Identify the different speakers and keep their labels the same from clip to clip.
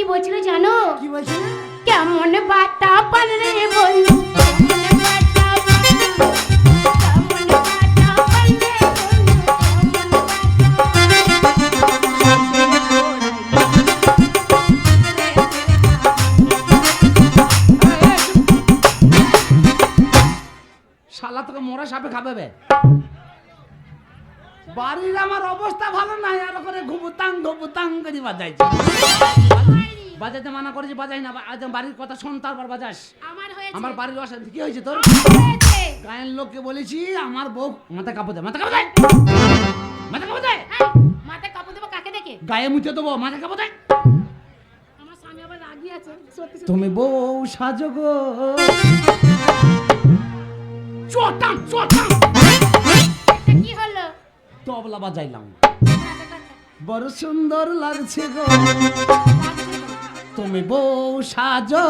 Speaker 1: কি বলছিল জানো?
Speaker 2: কি বলছে
Speaker 1: কেমন বাতা পান রে বন্ধু কেমন বাতা পান কেমন বাতা পান রে বন্ধু
Speaker 2: শালা তোকে মোরা সাপে খাবে বে। বাড়ির আমার অবস্থা ভালো নাই আর করে ঘুবুতাং ঘুবুতাং করে বাজাইছে। বাজাইতে মানা করেছি বাজাই না বাড়ির কথা শোন তারপর বাজাস।
Speaker 1: আমার হয়েছে।
Speaker 2: আমার বাড়ির অশান্তি কি হয়েছে তোর। গায়ের লোককে বলেছি আমার বউ মাথা কাপড় দেয় মাথা কাপড় দেয় মাথা কাপড় দেয়
Speaker 1: এই, মাথায় কাপড় দেবো কাকে দেখে?
Speaker 2: গায়ে মুছে দেবো মাথা কাপড় দেয়
Speaker 1: আমার স্বামী আবার রাগি আছে
Speaker 2: তুমি বউ সাজো গো। চটাম চটাম।
Speaker 1: কি হলো?
Speaker 2: তবলা বাজাইলাম।
Speaker 1: কথা।
Speaker 2: বড় সুন্দর লাগছে গো। তুমি বউ সাজো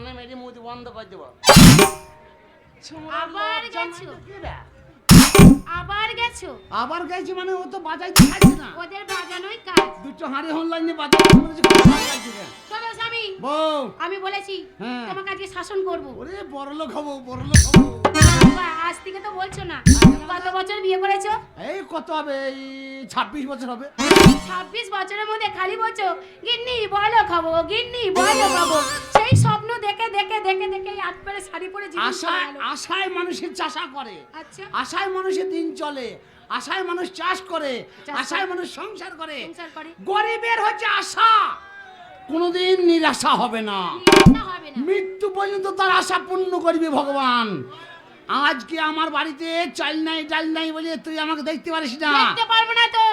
Speaker 2: কানে মেরে মুখ বন্ধ করে দেবো।
Speaker 1: আবার গেছো? আবার গেছো?
Speaker 2: আবার গাইছি মানে ও তো বাজাইতে খাইছে না।
Speaker 1: ওদের বাজানোই কাজ।
Speaker 2: দুটো হাঁড়ি অনলাইনে লাগছে রে।
Speaker 1: শোনো স্বামী
Speaker 2: বউ।
Speaker 1: আমি বলেছি
Speaker 2: হ্যাঁ।
Speaker 1: তোমাকে আজকে শাসন করব।
Speaker 2: ওরে বড় লোক হব বড় লোক হব
Speaker 1: আজ থেকে তো বলছো না। কত বছর বিয়ে করেছ?
Speaker 2: এই কত হবে? এই ছাব্বিশ বছর হবে।
Speaker 1: ছাব্বিশ বছরের মধ্যে খালি বলছো গিন্নি বলো খাব গিন্নি বলো খাব দেখে দেখে দেখে দেখে পেরে শাড়ি পরে
Speaker 2: আশায় আশায় মানুষের চাষা করে।
Speaker 1: আচ্ছা।
Speaker 2: আশায় মানুষের দিন চলে। আশায় মানুষ চাষ করে। আশায় মানুষ সংসার করে। গরিবের হচ্ছে আশা। কোনোদিন নিরাশা হবে না। মৃত্যু পর্যন্ত তার আশা পূর্ণ করবে ভগবান। আজকে আমার বাড়িতে চাল নাই ডাল নাই বলে তুই আমাকে দেখতে পারিস না।
Speaker 1: দেখতে পারব না তো।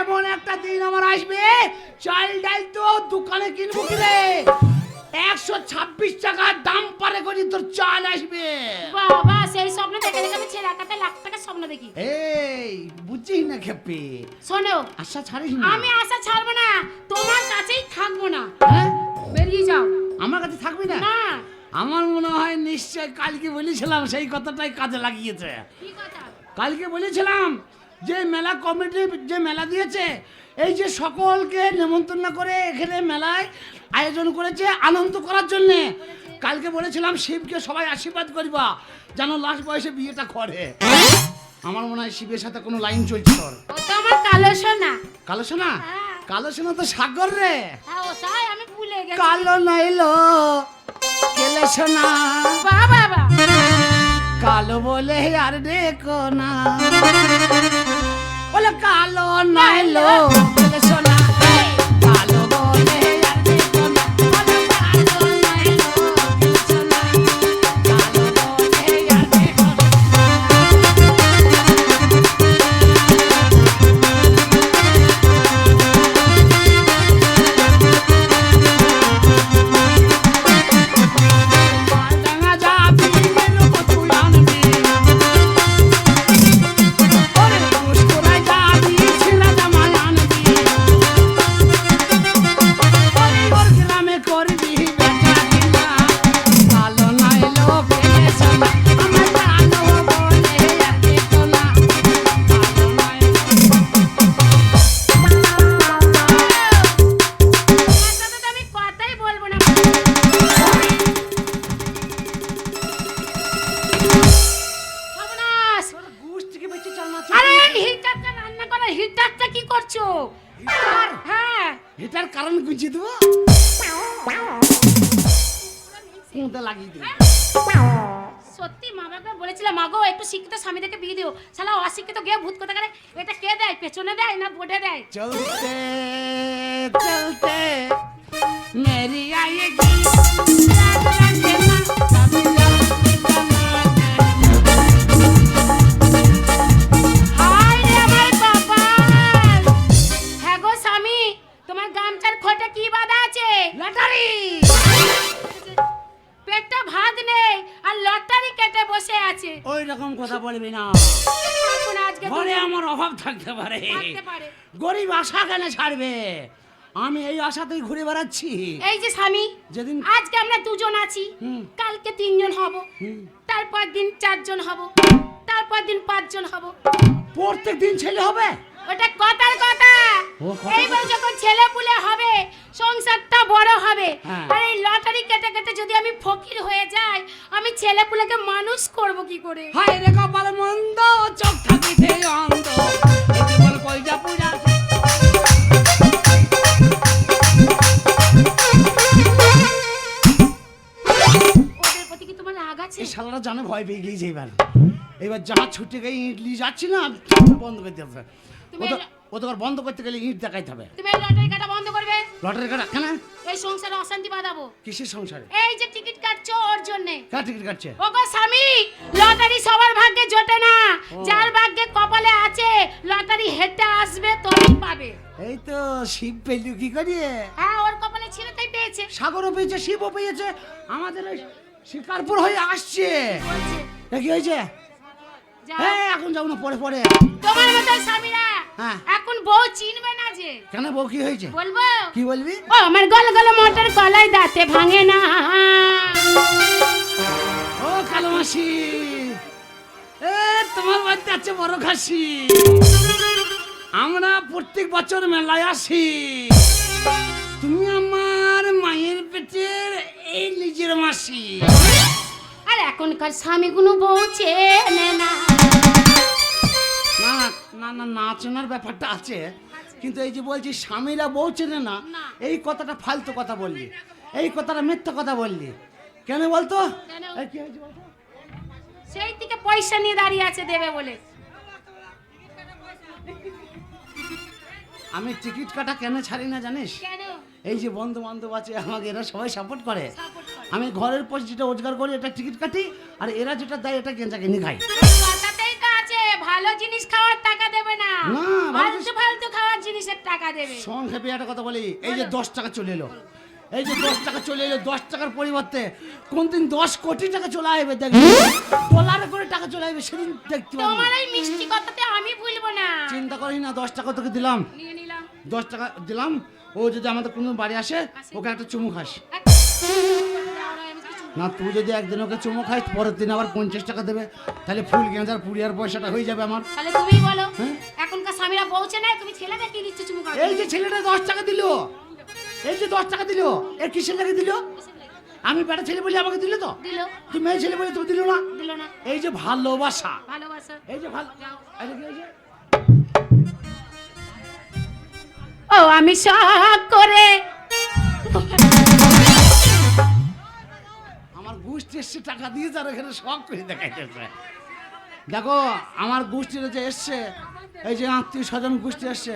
Speaker 2: এমন একটা দিন আমার আসবে। চাল ডাল তো দোকানে কিনবো কিরে। একশো ছাব্বিশ টাকার দাম পারে করি তোর চাল আসবে।
Speaker 1: বাবা সেই স্বপ্ন দেখে দেখে আমি ছেলে একাতে লাখ টাকার স্বপ্ন দেখি।
Speaker 2: এই বুঝছিস না খেপে।
Speaker 1: শোনো
Speaker 2: আশা ছাড়িস না?
Speaker 1: আমি আশা ছাড়বো না তোমার কাছেই থাকব না।
Speaker 2: হ্যাঁ?
Speaker 1: বেরিয়ে যাও।
Speaker 2: আমার কাছে থাকবি না?
Speaker 1: না।
Speaker 2: আমার মনে হয় নিশ্চয় কালকে বলেছিলাম সেই কথাটাই কাজে লাগিয়েছে।
Speaker 1: কি কথা?
Speaker 2: কালকে বলেছিলাম যে মেলা কমিটি যে মেলা দিয়েছে এই যে সকলকে নেমন্তন্ন করে এখানে মেলায় আয়োজন করেছে আনন্দ করার জন্য। কালকে বলেছিলাম শিবকে সবাই আশীর্বাদ করিবা যেন লাস্ট বয়সে বিয়েটা করে। আমার মনে হয় শিবের সাথে কোনো লাইন চলছে তোর।
Speaker 1: তো আমার কালো সোনা।
Speaker 2: কালো সোনা?
Speaker 1: হ্যাঁ।
Speaker 2: কালো সোনা তো সাগর রে।
Speaker 1: হ্যাঁ আমি ভুলে গেছি।
Speaker 2: কালো নাইলো কেলে সোনা।
Speaker 1: বাবা বাবা
Speaker 2: কালো বলে আর দেখো না। বলে কালো নাইলো বলে সোনা।
Speaker 1: সত্যি মা বাবা বলেছিলাম মাগো একটু শিক্ষিত স্বামী দেখে বিয়ে দিও। শালা অশিক্ষিত গিয়ে ভূত কথা করে এটা কে দেয়? পেছনে দেয় না বোটে দেয়?
Speaker 2: চলতে
Speaker 1: চলতে, মেরি
Speaker 2: আয়েগি। আশা কেন ছাড়বে? আমি এই আশাতেই ঘুরে বেড়াচ্ছি।
Speaker 1: এই যে স্বামী
Speaker 2: যেদিন
Speaker 1: আজকে আমরা দুজন আছি। কালকে তিনজন হব। তারপর দিন চারজন হব। তারপর দিন পাঁচজন হব।
Speaker 2: প্রত্যেক দিন ছেলে হবে?
Speaker 1: ওটা কথার কথা।
Speaker 2: কথার
Speaker 1: এইবার যখন ছেলে পুলে হবে সংসারটা বড় হবে
Speaker 2: হ্যাঁ।
Speaker 1: আর এই লটারি কেটে কেটে যদি আমি ফকির হয়ে যাই আমি ছেলে পুলেকে মানুষ করব কি করে?
Speaker 2: হায় রে কপাল মন্দ চোখ থাকিতে অন্ধ। এ জীবন কইজা পূজা এই শালারা জানে ভয় পেয়ে গিয়েছে এবার। এবার যা ছুটে গিয়ে ইট নিয়ে যাচ্ছি না বন্ধ হবে।
Speaker 1: তুমি
Speaker 2: ও তো- বন্ধ করতে গেলে ইট দেখাইতে হবে।
Speaker 1: তুমি এই লটারি কাটা বন্ধ করবে?
Speaker 2: লটারি কাটা কেন?
Speaker 1: এই সংসারে অশান্তি বাঁধাবো।
Speaker 2: কিসের সংসারে?
Speaker 1: এই যে টিকিট কাটছো ওর জন্য।
Speaker 2: কার টিকিট কাটছে?
Speaker 1: ওগো স্বামী লটারি সবার ভাগ্যে জোটে না। যার ভাগ্যে কপালে আছে লটারি হেঁটে আসবে তবেই পাবে।
Speaker 2: এই তো শিব পেলু কি করিয়ে
Speaker 1: হ্যাঁ ওর কপালে ছিল তাই পেয়েছে।
Speaker 2: সাগরও পেয়েছে শিবও পেয়েছে। আমাদের ওই শিকারপুর হয়ে আসছে। কি হয়েছে? হ্যাঁ এখন যাও না পরে পরে।
Speaker 1: তোমার মতো স্বামীরা
Speaker 2: হ্যাঁ।
Speaker 1: এখন বউ চিনবে না যে।
Speaker 2: কেন বউ কি হয়েছে?
Speaker 1: বলব?
Speaker 2: কি বলবি?
Speaker 1: ও আমার গল গল মোটর কলাই দাঁতে ভাঙে না।
Speaker 2: ও কালো মাসি। এ তোমার বাড়িতে আছে বড় খাসি আমরা প্রত্যেক বছর মেলায় আসি। তুমি আমার মায়ের পেটের এই নিজের মাসি।
Speaker 1: আর এখনকার স্বামীগুলো বউ চেনে না।
Speaker 2: না না না না চেনার ব্যাপারটা আছে কিন্তু এই যে বলছি স্বামীরা বউ চেনে না। এই কথাটা ফালতু কথা বললি। এই কথাটা মিথ্যা কথা বললি। কেন বলতো?
Speaker 1: সেই থেকে পয়সা নিয়ে দাঁড়িয়ে আছে দেবে বলে।
Speaker 2: আমি টিকিট কাটা কেন ছাড়ি না জানিস?
Speaker 1: কেন?
Speaker 2: এই যে বন্ধু বান্ধব আছে আমাকে এরা সবাই সাপোর্ট করে। আমি ঘরের পর যেটা রোজগার করি এটা টিকিট কাটি আর এরা যেটা দেয় এটা গেঞ্জা কিনে খাই।
Speaker 1: ভালো জিনিস খাওয়ার টাকা দেবে না। ফালতু ফালতু খাওয়ার জিনিসের টাকা দেবে।
Speaker 2: সংক্ষেপে একটা কথা বলি। এই যে দশ টাকা চলে এলো। এই যে দশ টাকা চলে এলো দশ টাকার পরিবর্তে কোন দিন দশ কোটি টাকা চলে আসবে দেখবি ডলারে করে টাকা চলে আসবে সেদিন দেখতে
Speaker 1: তোমার এই মিষ্টি কথাতে আমি ভুলবো না।
Speaker 2: চিন্তা করিস না দশ টাকা তোকে দিলাম। দশ টাকা দিলাম ও যদি আমাদের কোনো বাড়ি আসে ওকে একটা চুমু খাস। না তুই যদি একদিন ওকে চুমু খাই পরের দিন আবার পঞ্চাশ টাকা দেবে। তাহলে ফুল গেঁজার পুড়িয়ার পয়সাটা হয়ে যাবে আমার।
Speaker 1: তাহলে তুমি বলো
Speaker 2: হ্যাঁ?
Speaker 1: এখনকার স্বামীরা বলছে না তুমি ছেলেদের কি দিচ্ছ চুমু
Speaker 2: এই যে ছেলেটা দশ টাকা দিল এই যে দশ টাকা দিল এর কিসের লাগে দিল? আমি বেটা ছেলে বলি আমাকে দিল তো? তুই মেয়ে ছেলে বলে তুমি দিল না?
Speaker 1: দিল না।
Speaker 2: এই যে ভালোবাসা।
Speaker 1: ভালোবাসা।
Speaker 2: এই যে ভালো
Speaker 1: ও, আমি শখ করে।
Speaker 2: আমার গোষ্ঠী এসছে, টাকা দিয়ে তার এখানে শখ করে দেখাইতেছে। দেখো, আমার গোষ্ঠীর যে এসছে, এই যে আত্মীয় স্বজন গোষ্ঠী এসছে,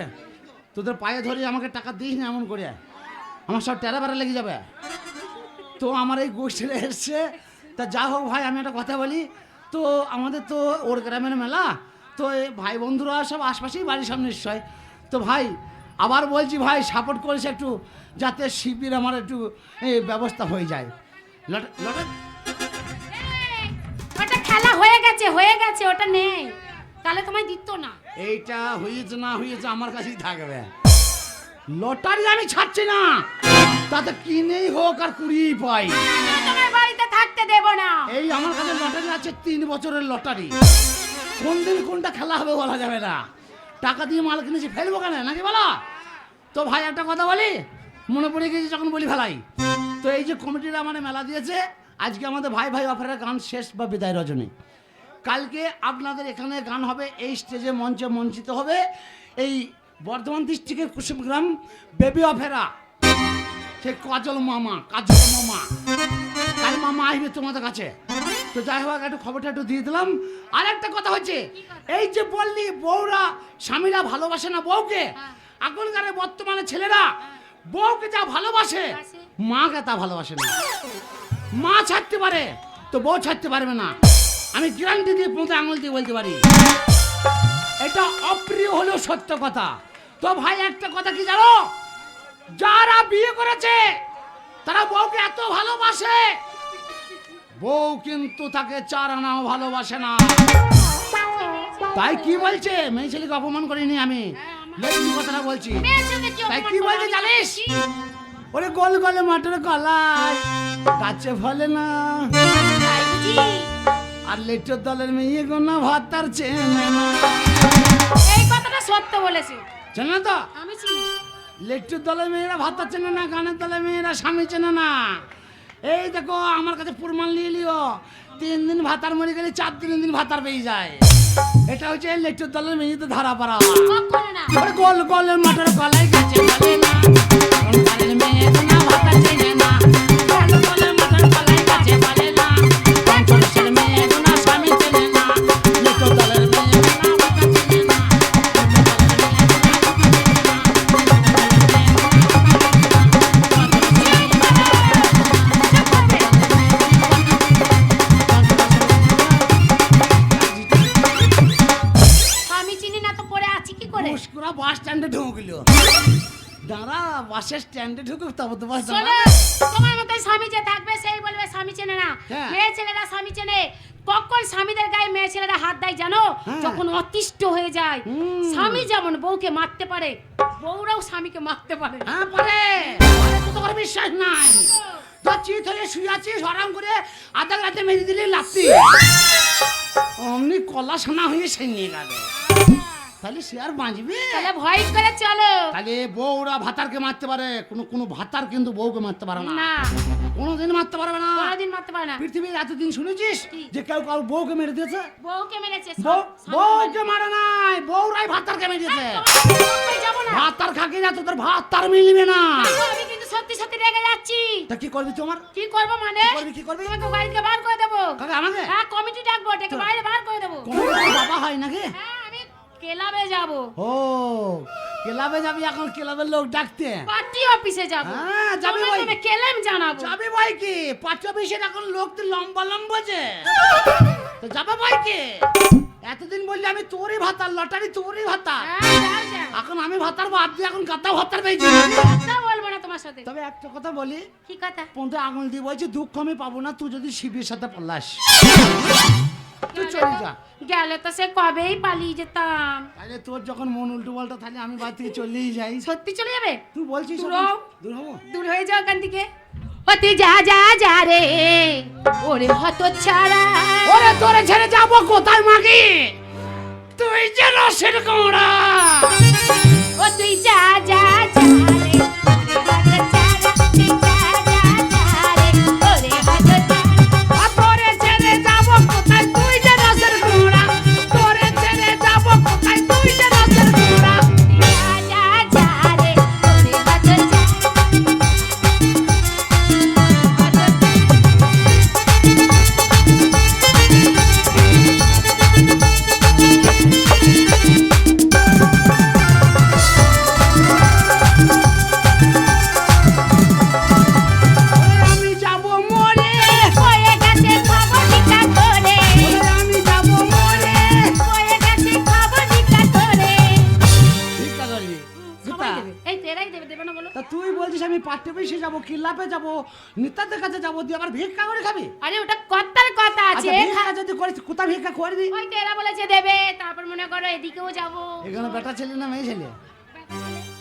Speaker 2: তোদের পায়ে ধরে আমাকে টাকা দিস না এমন করে। আমার সব টেরা বেড়া লেগে যাবে। তো আমার এই গোষ্ঠীরা এসছে, তা যা হোক ভাই, আমি একটা কথা বলি, তো আমাদের তো ওর গ্রামের মেলা, তো ভাই বন্ধুরা সব আশপাশেই বাড়ির সামনে নিশ্চয়। তো ভাই আবার বলছি ভাই সাপোর্ট করেছে একটু যাতে শিবির আমার একটু ব্যবস্থা হয়ে যায়।
Speaker 1: ওটা খেলা হয়ে গেছে হয়ে গেছে ওটা নেই। তাহলে তোমায় দিত না।
Speaker 2: এইটা হয়েছে না হয়েছে আমার কাছেই থাকবে। লটারি আমি ছাড়ছি না। তাতে কিনেই হোক আর কুড়িই পাই।
Speaker 1: তোমার বাড়িতে থাকতে দেব না।
Speaker 2: এই আমার কাছে লটারি আছে তিন বছরের লটারি। কোন দিন কোনটা খেলা হবে বলা যাবে না। টাকা দিয়ে মাল কিনেছি, ফেলব কেন? নাকি বলা? তো ভাই, একটা কথা বলি? মনে পড়ে গেছে যখন বলি ফেলাই তো এই যে কমিটিরা মানে মেলা দিয়েছে, আজকে আমাদের ভাই ভাই অফারের গান শেষ বা বিদায় রজনী। কালকে আপনাদের এখানে গান হবে, এই স্টেজে মঞ্চে মঞ্চিত হবে এই বর্ধমান ডিস্ট্রিক্টের কুসুমগ্রাম বেবি অফেরা। সে কাজল মামা কাজল মামা। কাল মামা আসবে তোমাদের কাছে। তো যাই হোক, একটু খবরটা একটু দিয়ে দিলাম। আর একটা কথা হচ্ছে এই যে বললি বউরা স্বামীরা ভালোবাসে না বউকে? এখনকার বর্তমানে ছেলেরা বউকে যা ভালোবাসে মাকে তা ভালোবাসে না। মা ছাড়তে পারে তো বউ ছাড়তে পারবে না। আমি গ্যারান্টি দিয়ে পৌঁছে আঙুল দিয়ে বলতে পারি। এটা অপ্রিয় হলেও সত্য কথা। তো ভাই একটা কথা কি জানো? যারা বিয়ে করেছে তারা বউকে এত ভালোবাসে। বউ কিন্তু তাকে চার আনাও ভালোবাসে না। তাই কি বলছে? মেয়ে ছেলেকে অপমান করিনি আমি।
Speaker 1: হ্যাঁ,
Speaker 2: কথাটা বলছি। তাই কি বলছে জানিস? ওরে গোল গোলে মাঠের কলাই গাছে ফলে না। আর লেটের দলের মেয়ে গোনা ভাত তার চেনে না।
Speaker 1: এই কথাটা সত্য বলেছে।
Speaker 2: চেনে না তো?
Speaker 1: আমি চিনি।
Speaker 2: লেট্টুর দলের মেয়েরা ভাত তার চেনে না গানের দলের মেয়েরা স্বামী চেনে না। এই দেখো আমার কাছে প্রমাণ নিয়ে লিও তিন দিন ভাতার মরে গেলে চার দিন দিন ভাতার পেয়ে যায়। এটা হচ্ছে লেট্টুর দলের মেঝেতে ধারা পারা গোল গোলের মাঠের গলায় গেছে না। স্ট্যান্ডে ঢুকুক তবে তো বাস
Speaker 1: শোনো তোমার মতো স্বামী যে থাকবে সেই বলবে স্বামী চেনে না।
Speaker 2: হ্যাঁ।
Speaker 1: মেয়ে ছেলেরা স্বামী চেনে। কখন স্বামীদের গায়ে মেয়ে ছেলেরা হাত দেয় জানো?
Speaker 2: হ্যাঁ।
Speaker 1: যখন অতিষ্ঠ হয়ে যায়। স্বামী যেমন বউকে মারতে পারে বউরাও স্বামীকে মারতে পারে।
Speaker 2: হ্যাঁ পারে আরে তো তোর বিশ্বাস নাই। তো চিত হয়ে শুয়ে আছিস হরাম করে আধা রাতে মেরে দিলে অমনি কলা সোনা হয়ে সে নিয়ে গেল। তাহলে সে আর বাঁচবে?
Speaker 1: তাহলে ভয় করে চলো।
Speaker 2: তাহলে বউরা ভাতারকে মারতে পারে কোনো কোনো ভাতার কিন্তু বউকে মারতে পারে না। কোনোদিন মারতে পারবে না।
Speaker 1: কোনোদিন মারতে পারে না।
Speaker 2: পৃথিবীর এতদিন শুনেছিস যে কেউ কাউ বউকে মেরে দিয়েছে?
Speaker 1: বউকে মেরেছে
Speaker 2: বউকে মারে নাই বউরাই ভাতারকে মেরে দিয়েছে।
Speaker 1: তোমার
Speaker 2: ভাত তার খাকি না তোদের ভাত তার মিলবে না।
Speaker 1: আমি কিন্তু সত্যি সত্যি রেগে যাচ্ছি।
Speaker 2: তা কি করবি তোমার?
Speaker 1: কি করব মানে?
Speaker 2: কি করবি কি করবি?
Speaker 1: তোমাকে বাড়ি থেকে বার করে দেবো।
Speaker 2: কাকা আমাকে?
Speaker 1: হ্যাঁ কমিটি ডাকবো ডেকে বাইরে বার করে দেবো।
Speaker 2: বাবা হয় নাকি?
Speaker 1: হ্যাঁ। ক্লাবে যাব।
Speaker 2: ও ক্লাবে যাবি এখন ক্লাবের লোক ডাকতে।
Speaker 1: পার্টি অফিসে যাব।
Speaker 2: হ্যাঁ, যাবি ভাই।
Speaker 1: নামে ক্লেম জানাব।
Speaker 2: যাবে ভাই কি? পাঁচ বিশের এখন লোক তো লম্বা লম্বা যে। তো যাবে ভাই কি? এতদিন বললি আমি তোরই ভাতার লটারি তোরই ভাতা
Speaker 1: হ্যাঁ যাও যাও
Speaker 2: এখন আমি ভাতার বাদ দিয়ে এখন গাতা ভাতার পেয়েছি
Speaker 1: বলব না তোমার সাথে।
Speaker 2: তবে একটা কথা বলি।
Speaker 1: কি কথা?
Speaker 2: পন্থে আঙুল দিয়ে বলছি দুঃখ আমি পাবো না তুই যদি শিবির সাথে পাল্লাস তুই চলে যা।
Speaker 1: গেলে তো সে কবেই পালিয়ে যেতাম।
Speaker 2: আরে তোর যখন মন উল্টো পাল্টা তাহলে আমি বাড়ি থেকে চলেই যাই।
Speaker 1: সত্যি চলে যাবে?
Speaker 2: তুই বলছিস
Speaker 1: দূর
Speaker 2: হব?
Speaker 1: দূর হয়ে যাও ওখান থেকে। ও যা যা যা রে। ওরে হত ছাড়া।
Speaker 2: ওরে তোরে ছেড়ে যাব কোথায় মাগি? তুই যে রসের কোড়া
Speaker 1: ও তুই যা যা যা।
Speaker 2: কাছে যাব তুই আবার ভিক্ষা করে খাবি?
Speaker 1: আরে ওটা কথার কথা আছে।
Speaker 2: আচ্ছা ভিক্ষা যদি করিস কোথা ভিক্ষা করবি
Speaker 1: ওই তো এরা বলেছে দেবে তারপর মনে করো এদিকেও যাব।
Speaker 2: এখানে বেটা ছেলে না মেয়ে ছেলে?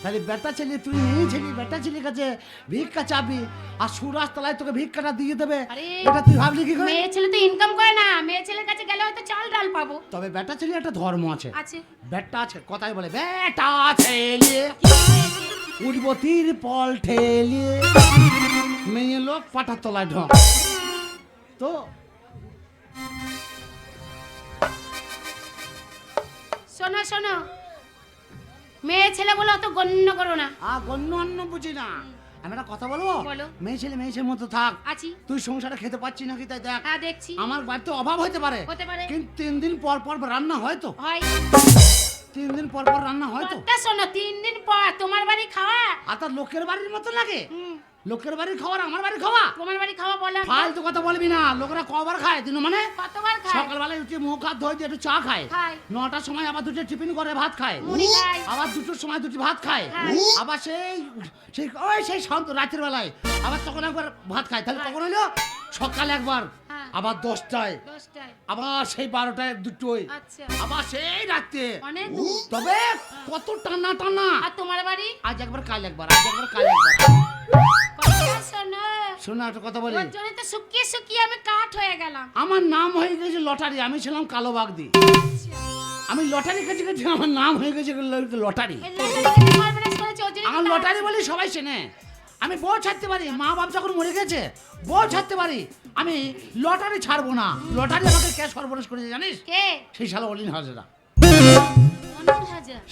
Speaker 2: তাহলে বেটা ছেলে তুই মেয়ে ছেলে বেটা ছেলের কাছে ভিক্ষা চাবি আর সুরাজ তলায় তোকে ভিক্ষাটা দিয়ে দেবে। এটা তুই ভাবলি কি করে?
Speaker 1: মেয়ে ছেলে তো ইনকাম করে না মেয়ে ছেলের কাছে গেলে হয়তো চাল ডাল পাবো।
Speaker 2: তবে বেটা ছেলে একটা ধর্ম আছে।
Speaker 1: আছে।
Speaker 2: বেটা আছে কথাই বলে বেটা ছেলে উঠবো তীর পল ঠেলিয়ে। মেয়ে লোক পাটার তলায় ঢোক তো
Speaker 1: শোনো শোনো। মেয়ে ছেলে বলে অত গণ্য করো না।
Speaker 2: আ গণ্য অন্য বুঝি না। আমি একটা কথা বলব?
Speaker 1: বলো।
Speaker 2: মেয়ে ছেলে মেয়ে ছেলের মতো থাক।
Speaker 1: আছি।
Speaker 2: তুই সংসারে খেতে পাচ্ছি নাকি তাই দেখ।
Speaker 1: হ্যাঁ দেখছি।
Speaker 2: আমার বাড়িতে অভাব হতে পারে।
Speaker 1: হতে পারে।
Speaker 2: কিন্তু তিন দিন পর পর রান্না হয় তো।
Speaker 1: হয়।
Speaker 2: তিন দিন পর পর রান্না হয় তো।
Speaker 1: শোনো তিন দিন পর তোমার বাড়ি খাওয়া।
Speaker 2: আর তার লোকের বাড়ির মতো লাগে? লোকের বাড়ির খাওয়ার আমার বাড়ি খাওয়া
Speaker 1: তোমার বাড়ি খাওয়া তো।
Speaker 2: ফালতু কথা বলবি না লোকেরা কবার খায় দিন মানে?
Speaker 1: কতবার খায়?
Speaker 2: সকালবেলায় উঠে মুখ হাত ধোয় দিয়ে একটু চা খায়।
Speaker 1: খায়।
Speaker 2: নটার সময় আবার দুটো টিফিন করে ভাত খায়। আবার দুটোর সময় দুটি ভাত খায়। আবার সেই সেই ওই সেই সন্ত রাতের বেলায়। আবার তখন একবার ভাত খায়। তাহলে। কখন হলো সকালে একবার
Speaker 1: হ্যাঁ।
Speaker 2: আবার দশটায় আবার সেই বারোটায় দুটোই
Speaker 1: আচ্ছা।
Speaker 2: আবার সেই রাত্রে। তবে কত টানা টানা।
Speaker 1: আর তোমার বাড়ি?
Speaker 2: আজ একবার কাল একবার আজ একবার কাল একবার।
Speaker 1: শোনো
Speaker 2: শোনো একটা কথা বলি।
Speaker 1: তো শুকিয়ে শুকিয়ে আমি কাঠ হয়ে গেলাম।
Speaker 2: আমার নাম হয়ে গেছে লটারি আমি ছিলাম কালো বাগদি। আমি লটারি কেটে কেটে আমার নাম হয়ে গেছে লটারি। আমার লটারি বলি সবাই চেনে। আমি বউ ছাড়তে পারি মা বাপ যখন মরে গেছে বউ ছাড়তে পারি আমি লটারি ছাড়বো না। লটারি আমাকে কে সর্বনাশ করেছে জানিস?
Speaker 1: কে?
Speaker 2: সেই শালা অলিন হাজরা।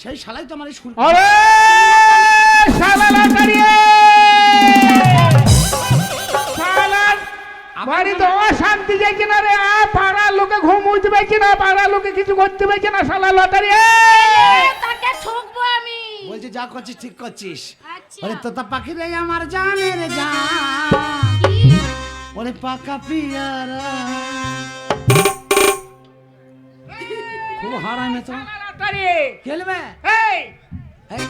Speaker 2: সেই শালাই তো আমার এই
Speaker 3: বাড়িতে অশান্তি যায় কিনা রে আ পাড়ার লোকে ঘুম উঠতে পারছে না পাড়ার লোকে কিছু করতে পারছে না শালা লটারি
Speaker 1: এ, তাকে ঠকবো আমি।
Speaker 2: বলছে যা করছিস ঠিক করছিস।
Speaker 1: আচ্ছা।
Speaker 2: ওরে তোতা পাখি রে আমার জানের জান।
Speaker 1: কি?
Speaker 2: ওরে পাকা পিয়ারা। খুব হারামে তো।
Speaker 3: লটারি।
Speaker 2: খেলবে?
Speaker 3: এই।
Speaker 2: এই,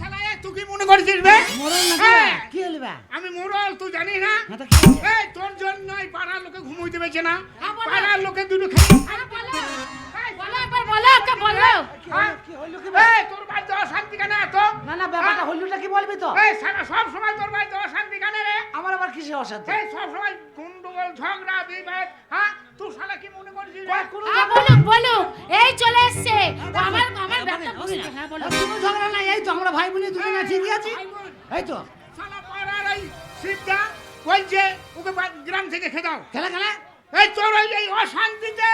Speaker 3: শালা তুই কি মনে করছিস বে
Speaker 2: মরল না
Speaker 3: হ্যাঁ।
Speaker 2: কি খেলবে
Speaker 3: আমি মোরল তুই জানিস না
Speaker 2: তা কি?
Speaker 3: এই তোর জন্যই পাড়ার লোকে ঘুমোইতে পারছে না
Speaker 1: বলো।
Speaker 3: পাড়ার লোকে দুটো খেয়ে
Speaker 1: আরে বলো বলো একবার বলো ওকে বলো
Speaker 2: কি হলো, কি
Speaker 3: এই তোর বাড়িতে অশান্তি কেন এত
Speaker 2: না না ব্যাপারটা হলুটা কি বলবি তো
Speaker 3: এই সারা সব সময় তোর বাড়িতে অশান্তি কেন রে
Speaker 2: আমার আবার কিসে অশান্তি
Speaker 3: এই সব সময় গন্ডগোল ঝগড়া বিবাদ হ্যাঁ তুই শালা কি মনে করছিস
Speaker 1: বলুক বলুক এই চলে এসছে আমার হ্যাঁ
Speaker 2: কোনো ঝগড়া নাই এই তো আমরা ভাই বোনে দুজনে ঠিকই আছি? এই তো।
Speaker 3: শালা পাড়ার এই শিবদা বলছে ওকে গ্রাম থেকে খেদাও
Speaker 2: খেলা খেলা?
Speaker 3: এই তোর ওই এই অশান্তিতে।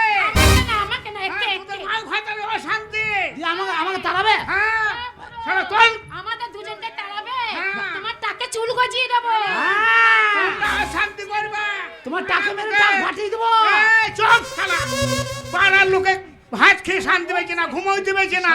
Speaker 1: আমাকে না একটু
Speaker 3: হ্যাঁ,
Speaker 1: একটু
Speaker 3: মাল খাতারে অশান্তি।
Speaker 2: দিয়ে আমাকে আমাকে তাড়াবে?
Speaker 3: হ্যাঁ শালা তোর
Speaker 1: আমাদের দুজনকে তাড়াবে?
Speaker 3: হ্যাঁ।
Speaker 1: তোমার টাকে চুল গজিয়ে দেবো।
Speaker 2: আহ!
Speaker 3: তোমরা অশান্তি করবে।
Speaker 2: তোমার টাকা মেরে টাক ফাটিয়ে দেবো।
Speaker 3: এই চুপ শালা। পাড়ার লোকে ভাত খেয়ে শান্তি পেয়েছে না ঘুমোইতে পেয়েছে না।